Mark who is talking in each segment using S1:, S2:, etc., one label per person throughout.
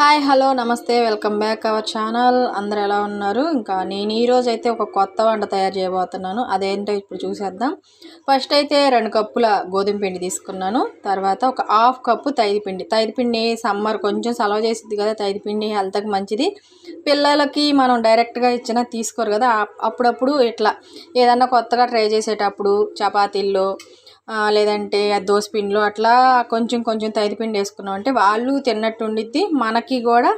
S1: Hi hello నమస్తే welcome back our channel. అందరు ఎలా ఉన్నారు? ఇంకా నేను ఈరోజు అయితే ఒక కొత్త వంట తయారు చేయబోతున్నాను. అదేంటో ఇప్పుడు చూసేద్దాం. ఫస్ట్ అయితే రెండు కప్పుల గోధుమ పిండి తీసుకున్నాను. తర్వాత ఒక హాఫ్ కప్పు తైది పిండి. తైది పిండి సమ్మర్ కొంచెం సలవ చేసింది కదా తైది పిండి హెల్త్కి మంచిది. పిల్లలకి మనం డైరెక్ట్గా ఇచ్చినా తీసుకోరు కదా. అప్పుడప్పుడు ఇట్లా ఏదన్నా కొత్తగా ట్రై చేసేటప్పుడు చపాతీల్లో లేదంటే దోశ పిండిలో అట్లా కొంచెం కొంచెం తైది పిండి వేసుకున్నాం. అంటే వాళ్ళు తిన్నట్టు ఉండిద్ది మనకి కూడా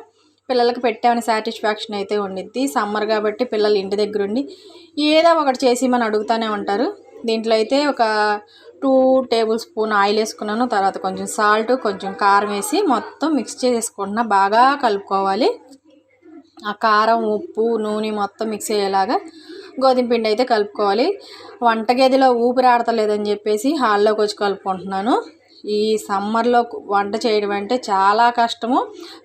S1: పిల్లలకి పెట్టామని సాటిస్ఫాక్షన్ అయితే ఉండిద్ది. సమ్మర్ కాబట్టి పిల్లలు ఇంటి దగ్గర ఉండి ఏదో ఒకటి చేసి మనం అడుగుతూనే ఉంటారు. దీంట్లో అయితే ఒక టూ టేబుల్ స్పూన్ ఆయిల్ వేసుకున్నాను. తర్వాత కొంచెం సాల్ట్ కొంచెం కారం వేసి మొత్తం మిక్స్ చేసుకుంటున్నా బాగా కలుపుకోవాలి. ఆ కారం ఉప్పు నూనె మొత్తం మిక్స్ అయ్యేలాగా గోధుమ పిండి అయితే కలుపుకోవాలి. వంటగదిలో ఊపిరి ఆడతలేదని చెప్పేసి హాల్లోకి వచ్చి కలుపుకుంటున్నాను. ఈ సమ్మర్లో వంట చేయడం అంటే చాలా కష్టము.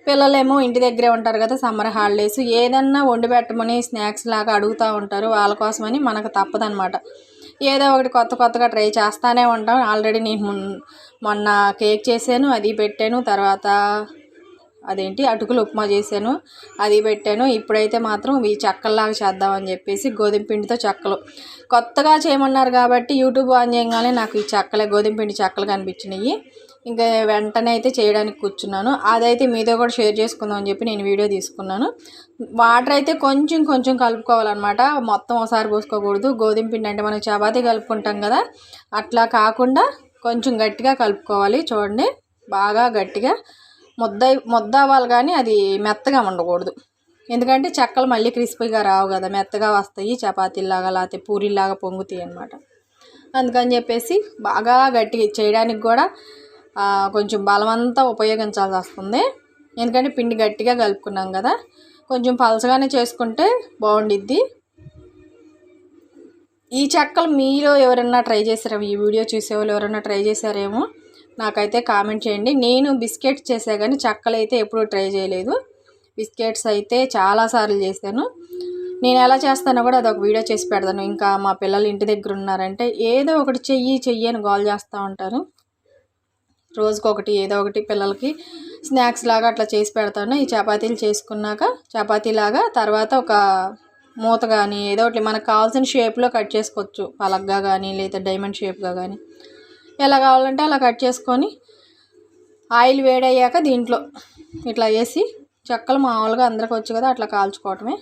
S1: పిల్లలేమో ఇంటి దగ్గరే ఉంటారు కదా సమ్మర్ హాలిడేస్. ఏదన్నా వండి పెట్టమని స్నాక్స్ లాగా అడుగుతూ ఉంటారు వాళ్ళ కోసమని మనకు తప్పదనమాట ఏదో ఒకటి కొత్త కొత్తగా ట్రై చేస్తూనే ఉంటాం. ఆల్రెడీ నేను మొన్న కేక్ చేశాను అది పెట్టాను. తర్వాత అదేంటి? అటుకులు ఉప్మా చేశాను అది పెట్టాను. ఇప్పుడైతే మాత్రం ఈ చెక్కల్లాగా చేద్దామని చెప్పేసి గోధుమ పిండితో చెక్కలు. కొత్తగా చేయమన్నారు కాబట్టి యూట్యూబ్ ఆన్ చేయగానే నాకు ఈ చెక్కలే గోధుమ పిండి చెక్కలు కనిపించినాయి. ఇంకా వెంటనే అయితే చేయడానికి కూర్చున్నాను. అదైతే మీతో కూడా షేర్ చేసుకుందాం అని చెప్పి నేను వీడియో తీసుకున్నాను. వాటర్ అయితే కొంచెం కొంచెం కలుపుకోవాలన్నమాట. మొత్తం ఒకసారి పోసుకోకూడదు. గోధుమ పిండి అంటే మనం చపాతీ కలుపుకుంటాం కదా అట్లా కాకుండా కొంచెం గట్టిగా కలుపుకోవాలి. చూడండి బాగా గట్టిగా ముద్ద ముద్ద అవ్వాలి కానీ అది మెత్తగా ఉండకూడదు ఎందుకంటే చెక్కలు మళ్ళీ క్రిస్పీగా రావు కదా మెత్తగా వస్తాయి చపాతీలాగా లేకపోతే పూరీలాగా పొంగుతాయి అన్నమాట. అందుకని చెప్పేసి బాగా గట్టిగా చేయడానికి కూడా కొంచెం బలమంతా ఉపయోగించాల్సి వస్తుంది. ఎందుకంటే పిండి గట్టిగా కలుపుకున్నాం కదా కొంచెం పలసగానే చేసుకుంటే బాగుండిద్ది. ఈ చెక్కలు మీలో ఎవరైనా ట్రై చేశారా? ఈ వీడియో చూసేవాళ్ళు ఎవరైనా ట్రై చేశారేమో? నాకైతే కామెంట్ చేయండి. నేను బిస్కెట్స్ చేసా కానీ చక్కలు అయితే ఎప్పుడూ ట్రై చేయలేదు. బిస్కెట్స్ అయితే చాలాసార్లు చేశాను. నేను ఎలా చేస్తానో కూడా అదొక వీడియో చేసి పెడతాను. ఇంకా మా పిల్లలు ఇంటి దగ్గర ఉన్నారంటే ఏదో ఒకటి చెయ్యి చెయ్యి అని గోల్ చేస్తూ ఉంటారు. రోజుకొకటి ఏదో ఒకటి పిల్లలకి స్నాక్స్ లాగా అట్లా చేసి పెడతాను. ఈ చపాతీలు చేసుకున్నాక చపాతీలాగా తర్వాత ఒక మూత కానీ ఏదో ఒకటి మనకు కావాల్సిన షేప్లో కట్ చేసుకోవచ్చు. పలగ్గా కానీ లేదా డైమండ్ షేప్గా కానీ ఎలా కావాలంటే అలా కట్ చేసుకొని ఆయిల్ వేడయ్యాక దీంట్లో ఇట్లా వేసి చెక్కలు మామూలుగా అందరికి వచ్చు కదా అట్లా కాల్చుకోవటమే.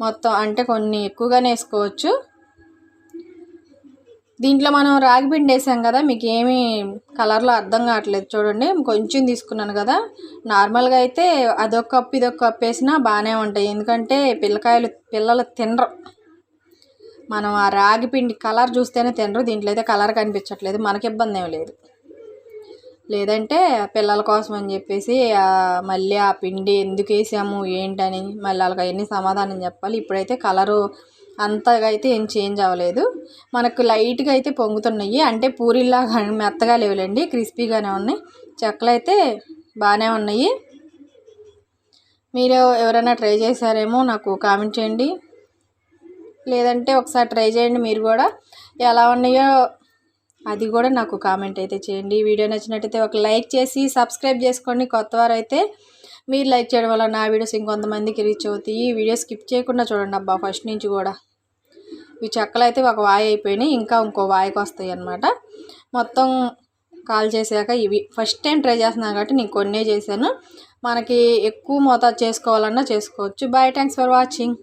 S1: మొత్తం అంటే కొన్ని ఎక్కువగానే వేసుకోవచ్చు. దీంట్లో మనం రాగి పిండి వేసాం కదా మీకు ఏమీ కలర్లో అర్థం కావట్లేదు. చూడండి కొంచెం తీసుకున్నాను కదా. నార్మల్గా అయితే అదొక కప్పు ఇదొక కప్పు వేసినా బాగానే ఉంటాయి. ఎందుకంటే పిల్లకాయలు పిల్లలు తినరు. మనం ఆ రాగి పిండి కలర్ చూస్తేనే తినరు దీంట్లో అయితే కలర్ కనిపించట్లేదు మనకి ఇబ్బంది ఏమి లేదు. లేదంటే పిల్లల కోసం అని చెప్పేసి మళ్ళీ ఆ పిండి ఎందుకు వేసాము ఏంటని మళ్ళీ వాళ్ళకి అవన్నీ సమాధానం చెప్పాలి. ఇప్పుడైతే కలరు అంతగా అయితే ఏం చేంజ్ అవ్వలేదు. మనకు లైట్గా అయితే పొంగుతున్నాయి. అంటే పూరిలాగా మెత్తగా లేవులేండి క్రిస్పీగానే ఉన్నాయి. చెక్కలు అయితే బాగానే ఉన్నాయి. మీరు ఎవరైనా ట్రై చేశారేమో నాకు కామెంట్ చేయండి. లేదంటే ఒకసారి ట్రై చేయండి మీరు కూడా. ఎలా ఉన్నాయో అది కూడా నాకు కామెంట్ అయితే చేయండి. ఈ వీడియో నచ్చినట్టయితే ఒక లైక్ చేసి సబ్స్క్రైబ్ చేసుకోండి. కొత్త వారైతే మీరు లైక్ చేయడం వల్ల నా వీడియోస్ ఇంకొంతమందికి రీచ్ అవుతాయి. ఈ వీడియో స్కిప్ చేయకుండా చూడండి అబ్బా ఫస్ట్ నుంచి కూడా. ఈ చెక్కలు అయితే ఒక వాయి అయిపోయినాయి ఇంకా ఇంకో వాయికి వస్తాయి అన్నమాట. మొత్తం కాల్ చేశాక ఇవి. ఫస్ట్ టైం ట్రై చేస్తున్నాను కాబట్టి నేను కొన్నే చేశాను. మనకి ఎక్కువ మోతాదు చేసుకోవాలన్నా చేసుకోవచ్చు. Bye thanks for watching.